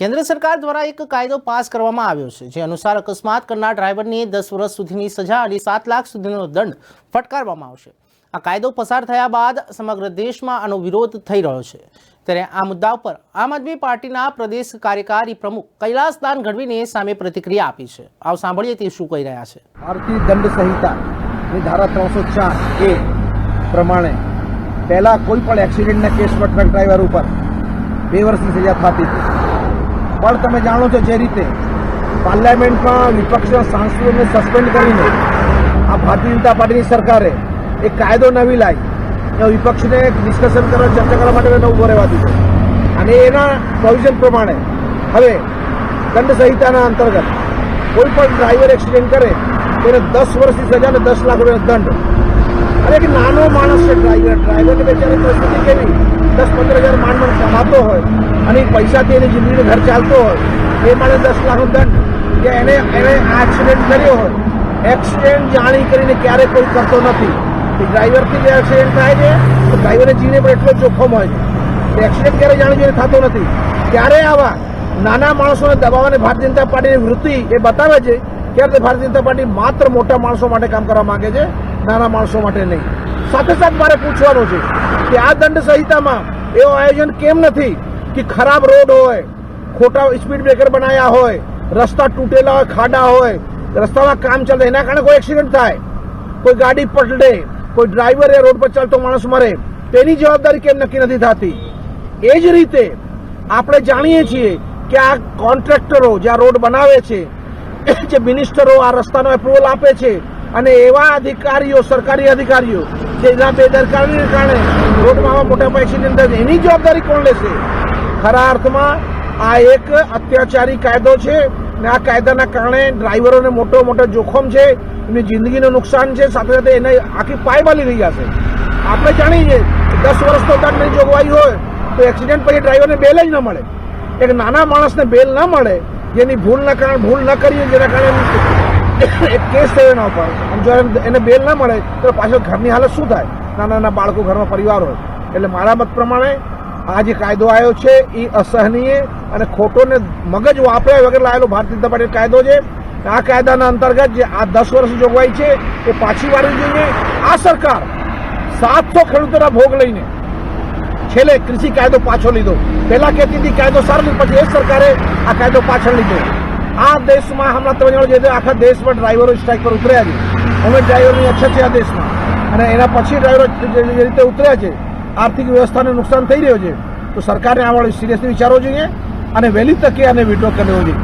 કેન્દ્ર સરકાર દ્વારા એક કાયદો પાસ કરવામાં આવ્યો છે, જે અનુસાર અકસ્માત કરનાર ડ્રાઈવરને દસ વર્ષ સુધીની સજા અને સાત લાખ સુધીનો દંડ ફટકારવામાં આવશે. આ કાયદો પસાર થયા બાદ સમગ્ર દેશમાં આનો વિરોધ થઈ રહ્યો છે. ત્યારે આ મુદ્દા ઉપર આમ આદમી પાર્ટીના પ્રદેશ કાર્યકારી પ્રમુખ કૈલાસદાન ગઢવીને સામે પ્રતિક્રિયા આપી છે. આવ સાંભળીએ તે શું કહી રહ્યા છે. ભારતીય દંડ સંહિતા ધારા ત્રણસો ચાર એ પ્રમાણે પહેલા કોઈ પણ એક્સિડન્ટના કેસમાં ટ્રક ડ્રાઈવર ઉપર બે વર્ષની સજા થતી હતી પણ તમે જાણો છો જે રીતે પાર્લામેન્ટમાં વિપક્ષના સાંસદોને સસ્પેન્ડ કરીને આ ભારતીય જનતા પાર્ટીની સરકારે એક કાયદો નવી લાવી એ વિપક્ષને ડિસ્કશન કરવા, ચર્ચા કરવા માટે નવું ભરેવા દીધું. અને એના પ્રોવિઝન પ્રમાણે હવે દંડ સંહિતાના અંતર્ગત કોઈ પણ ડ્રાઈવર એક્સિડન્ટ કરે, તેને દસ વર્ષની સજા અને દસ લાખ રૂપિયાનો દંડ. અને એક નાનો માણસ છે ડ્રાઈવર ડ્રાઈવરની બેચારી પરિસ્થિતિ કેવી? દસ પંદર હજાર માંડ કમાતો હોય. અને પૈસાથી એની જિંદગીનું ઘર ચાલતો હોય, એ માટે દસ લાખનો દંડ. કે એને એને આ એક્સિડન્ટ કર્યો હોય એક્સિડન્ટ જાણી કરીને ક્યારે કોઈ કરતો નથી. એ ડ્રાઈવરથી જે એક્સિડન્ટ થાય છે, તો ડ્રાઈવરે જીને પણ એટલો જોખમ હોય છે. એક્સિડન્ટ ક્યારે જાણી જોઈને થતો નથી. ત્યારે આવા નાના માણસોને દબાવવાની ભારતીય જનતા પાર્ટીની વૃત્તિ એ બતાવે છે ત્યારે ભારતીય જનતા પાર્ટી માત્ર મોટા માણસો માટે કામ કરવા માંગે છે, નાના માણસો માટે નહીં. સાથે સાથે મારે પૂછવાનું છે કે આ દંડ સંહિતામાં એવું આયોજન કેમ નથી? કે ખરાબ રોડ હોય ખોટા સ્પીડ બ્રેકર બનાવ્યા હોય રસ્તા તૂટેલા હોય ખાડા હોય રસ્તામાં કામ ચાલે એના કારણે કોઈ એક્સિડન્ટ થાય કોઈ ગાડી પલટે કોઈ ડ્રાઈવર એ રોડ પર ચાલતો માણસ મરે તેની જવાબદારી કેમ નક્કી નથી થતી એ જ રીતે આપણે જાણીએ છીએ કે આ કોન્ટ્રાક્ટરો જે આ રોડ બનાવે છે જે મિનિસ્ટરો આ રસ્તાનો એપ્રુવલ આપે છે, અને એવા અધિકારીઓ, સરકારી અધિકારીઓ જેના બેદરકારીને કારણે રોડમાં આવા મોટા એક્સિડન્ટ થાય એની જવાબદારી કોણ લેશે? ખરા અર્થમાં આ એક અત્યાચારી કાયદો છે ને આ કાયદાના કારણે ડ્રાઈવરોને મોટો મોટો જોખમ છે એમની જિંદગીનું નુકસાન છે, સાથે સાથે એને આખી પાયમાલી રહી જશે. આપણે જાણીએ છીએ દસ વર્ષનો દંડની જોગવાઈ હોય, તો એક્સિડન્ટ પછી ડ્રાઈવરને બેલ જ ન મળે. એક નાના માણસને બેલ ન મળે, જેની ભૂલના કારણે ભૂલ ન કરીએ, જેના કારણે એક કેસ થયો એના ઉપર. જો એને- એને બેલ ન મળે, તો પાછળ ઘરની હાલત શું થાય? નાના નાના બાળકો ઘરમાં પરિવાર હોય. એટલે મારા મત પ્રમાણે આ જે કાયદો આવ્યો છે, એ અસહનીય અને ખોટો ને મગજ વાપર્યા વગર લાયેલો ભારતીય જનતા પાર્ટી કાયદો છે. આ કાયદાના અંતર્ગત જે આ દસ વર્ષ જોગવાઈ છે, એ પાછી વાળવી જોઈએ આ સરકાર સાતસો ખેડૂતોના ભોગ લઈને છેલ્લે કૃષિ કાયદો પાછો લીધો. પહેલા કહેતી હતી કાયદો સારો લીધો પછી એ સરકારે આ કાયદો પાછળ લીધો. આ દેશમાં હમણાં તમે જાણો જે આખા દેશમાં ડ્રાઈવરો સ્ટ્રાઇક પર ઉતર્યા છે. અમે ડ્રાઈવરની અછત છે આ દેશમાં. અને એના પછી ડ્રાઈવરો જે રીતે ઉતર્યા છે આર્થિક વ્યવસ્થાને નુકસાન થઈ રહ્યો છે, તો સરકારે આ વાળું સિરિયસલી વિચારવું જોઈએ અને વહેલી તકે આને વિડ્રો કરવો જોઈએ.